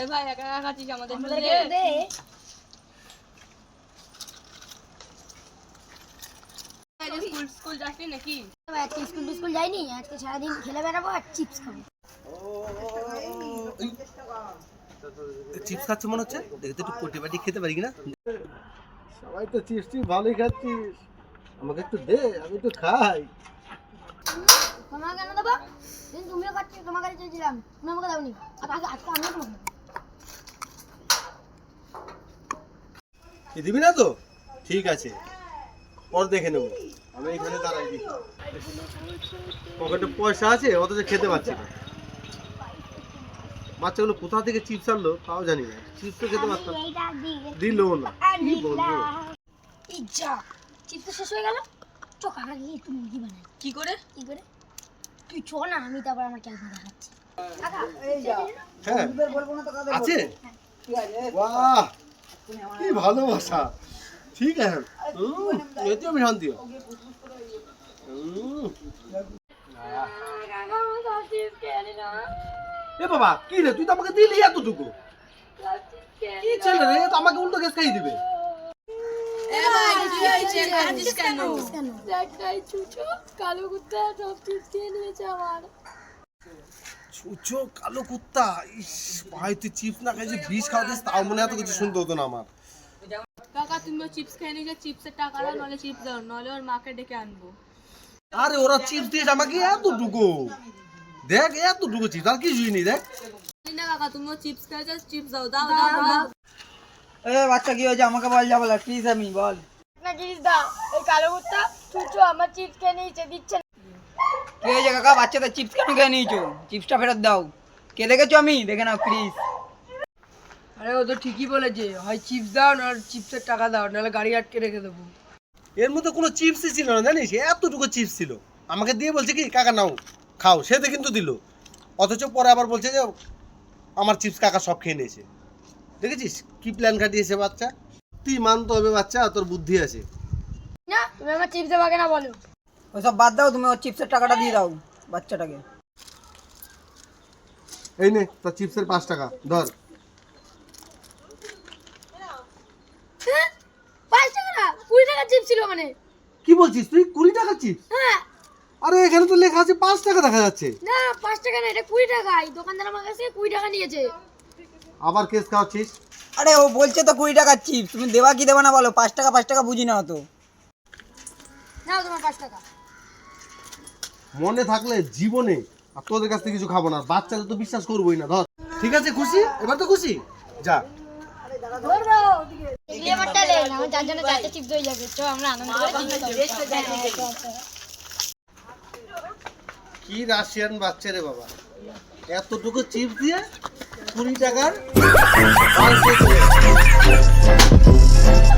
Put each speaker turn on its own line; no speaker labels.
এ ভাই একা একা খাচ্ছিস আমাদের দে।
দে
স্কুল স্কুল যাসনি নাকি?
আজকে স্কুল স্কুল যাইনি আজকে সারাদিন খেলে বেড়াবো আর চিপস খাব।
চিপস খাচ্ছে মনে হচ্ছে? দেখতে একটু কোটি বাটি খেতে পারি কিনা?
সবাই তো চিপস ভালোই খাচ্ছিস। আমাকে একটু দে আমি একটু খাই।
তোমাকে কেন দেবো? দিন তুমিও খাচ্ছি তোমার কাছে চেয়েছিলাম। তুমি আমাকে দাওনি। আর আগে আজকে আমিও তোমাকে দিবি
না তো? ঠিক আছে। পর দেখে নেব। আমি এখানে দাঁড়াই দিই পকেটে পয়সা আছে অথচ খেতে পাচ্ছি না। বাচ্চাগুলো কোথা থেকে চিপস আনলো তাও জানি না। চিপস তো খেতে পারতাম। দিল না। কি বলব?
চিপস শেষ হয়ে গেল? চ কাকা গিয়ে একটু মুরগি বানাই
কি করে?
কি করে? তুই চ না আমি তারপর আমার ক্যালকুলেট দেখাচ্ছি।
হ্যাঁ। আছে? বাহ কি ভালোবাসা। ঠিক আছে। হুম, এতে আমি শান্তি। এ বাবা কি রে? তুই তো আমাকে দিলি এতটুকু। কি ছেলে রে? তো আমাকে উল্টো গ্যাস খাইয়ে দিবে।
কি হয়েছে খাচ্ছিস কেন
কেন
ছুচো কালো কুত্তা ইস ভাই তুই চিপস না খাইছিস বিষ খাওয়াতিস তাও মনে এত কিছু শুনতে হতো না আমার।
কাকা তুমিও চিপস খেয়ে নিয়ে চিপসের টাকা দাও নাহলে চিপস দাও নাহলে ওর মাকে ডেকে আনব।
আরে ওরা চিপস দিয়েছে আমাকে এতটুকু। দেখ এতটুকু চিপস আর কিছুই নেই দেখ।
না কাকা তুমিও চিপস খেয়েছো চিপস দাও দাও দাও
এ বাচ্চা কি হয়েছে? আমাকে বল যা বলার প্লিজ আমি বল।
না জিনিস দা এই কালো কুত্তা চুচু আমার চিপস খেয়ে নিয়েছে দিচ্ছে না
কি হয়েছে কাকা বাচ্চাদের চিপস কেন খেয়ে নিয়েছো? চিপসটা ফেরত দাও। কে দেখেছ আমি? দেখে নাও প্লিজ
আরে ও তো ঠিকই বলেছে। হয় চিপস দাও না চিপসের টাকা দাও নাহলে গাড়ি আটকে রেখে দেবো।
এর মধ্যে কোনো চিপসই ছিল না জানিস? এতটুকু চিপস ছিল। আমাকে দিয়ে বলছে কি কাকা নাও খাও। সে তো কিন্তু দিল। অথচ পরে আবার বলছে যে আমার চিপস কাকা সব খেয়ে নিয়েছে। দেখেছিস? কি প্ল্যান খাটিয়েছে বাচ্চা? তুই মানতে হবে বাচ্চা তোর বুদ্ধি আছে।
না তুমি আমার চিপস দেবা না বলো।
ওসব বাদ দাও তুমি ওর চিপসের টাকাটা দিয়ে দাও বাচ্চাটাকে।
এই নে তোর চিপসের পাঁচ টাকা ধর।
হ্যাঁ? পাঁচ টাকা না কুড়ি টাকা চিপস ছিল মানে
কি বলছিস তুই? কুড়ি টাকা চিপস
হ্যাঁ।
আরে এখানে তো লেখা আছে পাঁচ টাকা দেখা যাচ্ছে।
না পাঁচ টাকা না এটা কুড়ি টাকা। এই দোকানদার আমার কাছে কুড়ি টাকা নিয়েছে।
আবার কেস খাওয়াচ্ছিস?
আরে ও বলছে তো কুড়ি টাকার চিপস তুমি দেবা কি দেবা না বলো? পাঁচ টাকা পাঁচ টাকা বুঝি না তো।
নাও তোমার পাঁচ টাকা।
মনে থাকলে জীবনে আর তোদের কাছ থেকে কিছু খাব না। বাচ্চাদের তো বিশ্বাস করবোই না ধর। ঠিক আছে খুশি? এবার তো খুশি? যা। কি রাশিয়ান বাচ্চা রে বাবা। এতটুকু চিপস দিয়ে কুড়ি টাকার